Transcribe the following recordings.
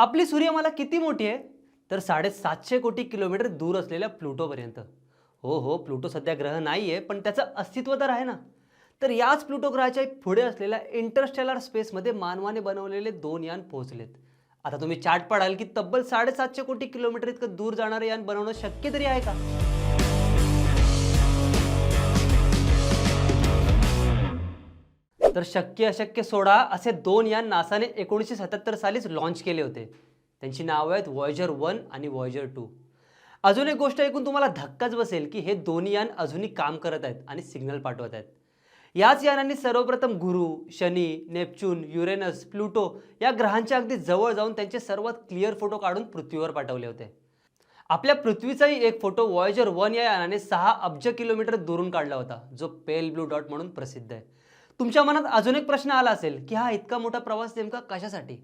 आपली सूर्यमाला किती मोठी आहे? तर साडेसातशे कोटी किलोमीटर दूर असलेल्या प्लुटोपर्यंत. हो हो प्लुटो सध्या ग्रह नाही आहे पण त्याचं अस्तित्व तर आहे ना. तर याच प्लुटो ग्रहाच्या पुढे असलेल्या इंटरस्टेलर स्पेसमध्ये मानवाने बनवलेले दोन यान पोहोचलेत. आता तुम्ही चाट पडाल की तब्बल साडेसातशे कोटी किलोमीटर इतकं दूर जाणारं यान बनवणं शक्य तरी आहे का? तर शक्य अशक्य सोडा असे दोन यान नासाने एकोणीसशे सत्याहत्तर सालीच लॉन्च केले होते. त्यांची नावं आहेत वॉयजर वन आणि वॉयजर टू अजून एक गोष्ट ऐकून तुम्हाला धक्काच बसेल की हे दोन्ही यान अजूनही काम करत आहेत आणि सिग्नल पाठवत आहेत. याच यानांनी सर्वप्रथम गुरु शनी नेपच्यून युरेनस प्लुटो या ग्रहांच्या अगदी जवळ जाऊन त्यांचे सर्वात क्लिअर फोटो काढून पृथ्वीवर पाठवले होते. आपल्या पृथ्वीचाही एक फोटो वॉयजर वन या यानाने सहा अब्ज किलोमीटर दुरून काढला होता जो पेल ब्लू डॉट म्हणून प्रसिद्ध आहे. तुमच्या मनात अजून एक प्रश्न आला असेल की हा इतका मोठा प्रवास नेमका कशासाठी?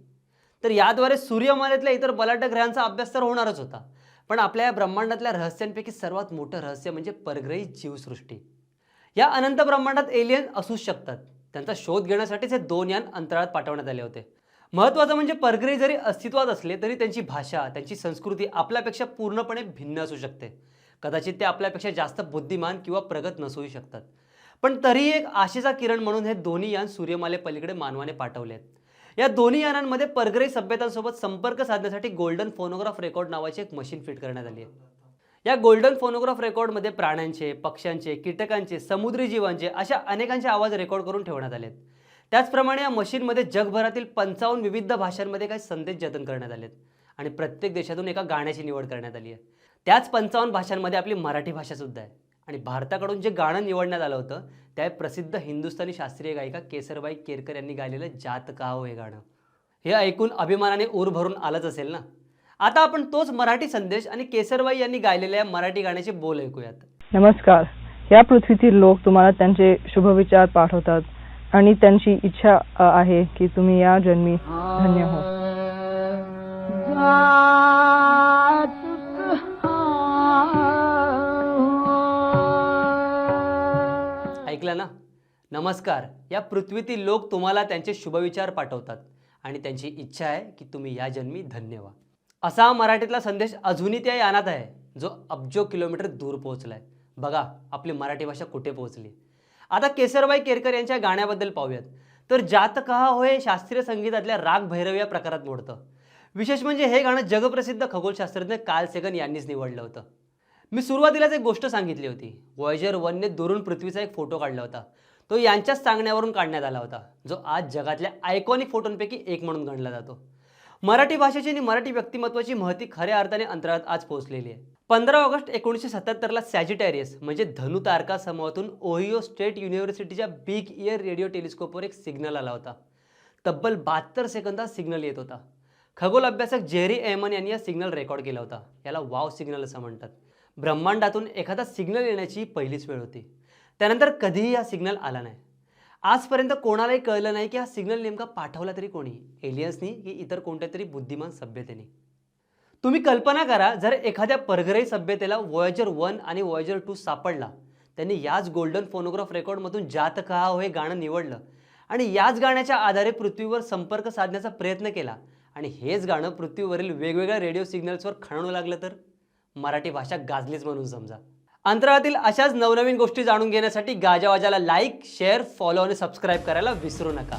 तर याद्वारे सूर्यमालेतल्या इतर बलाढ्य ग्रहांचा अभ्यास तर होणारच होता. पण आपल्या या ब्रह्मांडातल्या रहस्यांपैकी सर्वात मोठं रहस्य म्हणजे परग्रही जीवसृष्टी. या अनंत ब्रह्मांडात एलियन असूच शकतात. त्यांचा शोध घेण्यासाठीच हे दोन यान अंतराळात पाठवण्यात आले होते. महत्त्वाचं म्हणजे परग्रही जरी अस्तित्वात असले तरी त्यांची भाषा त्यांची संस्कृती आपल्यापेक्षा पूर्णपणे भिन्न असू शकते. कदाचित ते आपल्यापेक्षा जास्त बुद्धिमान किंवा प्रगत नसूही शकतात. पण तरीही एक आशेचा किरण म्हणून हे दोन्ही यान सूर्यमाले पलीकडे मानवाने पाठवले आहेत या दोन्ही यानांमध्ये परग्रही सभ्यतांसोबत संपर्क साधण्यासाठी गोल्डन फोनोग्राफ रेकॉर्ड नावाची एक मशीन फिट करण्यात आली आहे. या गोल्डन फोनोग्राफ रेकॉर्डमध्ये प्राण्यांचे पक्ष्यांचे कीटकांचे समुद्री जीवांचे अशा अनेकांचे आवाज रेकॉर्ड करून ठेवण्यात आलेत. त्याचप्रमाणे या मशीनमध्ये जगभरातील पंचावन्न विविध भाषांमध्ये काही संदेश जतन करण्यात आलेत आणि प्रत्येक देशातून एका गाण्याची निवड करण्यात आली आहे. त्याच पंचावन्न भाषांमध्ये आपली मराठी भाषा सुद्धा आहे. आणि भारताकडून जे गाणं निवडण्यात आलं होतं त्या प्रसिद्ध हिंदुस्थानी शास्त्रीय गायिका केसरबाई केरकर यांनी गायलेलं जात का हो हे गाणं. हे ऐकून अभिमानाने ऊर भरून आलंच असेल ना? आता आपण तोच मराठी संदेश आणि केसरबाई यांनी गायलेल्या मराठी गाण्याचे बोल ऐकूयात. नमस्कार. या पृथ्वीतील लोक तुम्हाला त्यांचे शुभविचार पाठवतात आणि त्यांची इच्छा आहे की तुम्ही या जन्मी धन्य हो ऐकलं ना? नमस्कार. या पृथ्वीतील लोक तुम्हाला त्यांचे शुभविचार पाठवतात आणि त्यांची इच्छा आहे की तुम्ही या जन्मी धन्य व्हा. असा मराठीतला संदेश अजूनही त्या यानात आहे जो अब्जो किलोमीटर दूर पोहोचलाय. बघा आपली मराठी भाषा कुठे पोहोचली? आता केसरबाई केरकर यांच्या गाण्याबद्दल पाहूयात. तर जात कहा होय शास्त्रीय संगीतातल्या राग भैरव या प्रकारात मोडतं. विशेष म्हणजे हे गाणं जगप्रसिद्ध खगोलशास्त्रज्ञ काल सेगन यांनीच निवडलं होतं. मी सुरुवातीलाच एक गोष्ट सांगितली होती. वॉयजर वनने दुरून पृथ्वीचा एक फोटो काढला होता. तो यांच्याच सांगण्यावरून काढण्यात आला होता. जो आज जगातल्या आयकॉनिक फोटोंपैकी एक म्हणून गणला जातो. मराठी भाषेची आणि मराठी व्यक्तिमत्वाची महती खऱ्या अर्थाने अंतराळात आज पोहोचलेली आहे. पंधरा ऑगस्ट एकोणीसशे सत्याहत्तरला सॅजिटॅरियस म्हणजे धनु तारका समूहातून ओहिओ स्टेट युनिव्हर्सिटीच्या बिग इयर रेडिओ टेलिस्कोपवर एक सिग्नल आला होता. तब्बल बहात्तर सेकंदात सिग्नल येत होता. खगोल अभ्यासक जेरी एमन यांनी हा सिग्नल रेकॉर्ड केला होता. याला वाव सिग्नल असं म्हणतात. ब्रह्मांडातून एखादा सिग्नल येण्याची पहिलीच वेळ होती. त्यानंतर कधीही हा सिग्नल आला नाही. आजपर्यंत कोणालाही कळलं नाही की हा सिग्नल नेमका पाठवला तरी कोणी? एलियन्सनी की इतर कोणत्या तरी बुद्धिमान सभ्यतेने? तुम्ही कल्पना करा जर एखाद्या परग्रही सभ्यतेला वॉयजर वन आणि वॉयजर टू सापडला त्यांनी याच गोल्डन फोनोग्राफ रेकॉर्डमधून जात कहा हो हे गाणं निवडलं आणि याच गाण्याच्या आधारे पृथ्वीवर संपर्क साधण्याचा प्रयत्न केला आणि हेच गाणं पृथ्वीवरील वेगवेगळ्या रेडिओ सिग्नल्सवर खणू लागलं तर? मराठी भाषा गाजलीच म्हणून समजा. अंतराळातील अशाच नवनवीन गोष्टी जाणून घेण्यासाठी गाजावाजाला लाईक शेअर फॉलो आणि सबस्क्राईब करायला विसरू नका.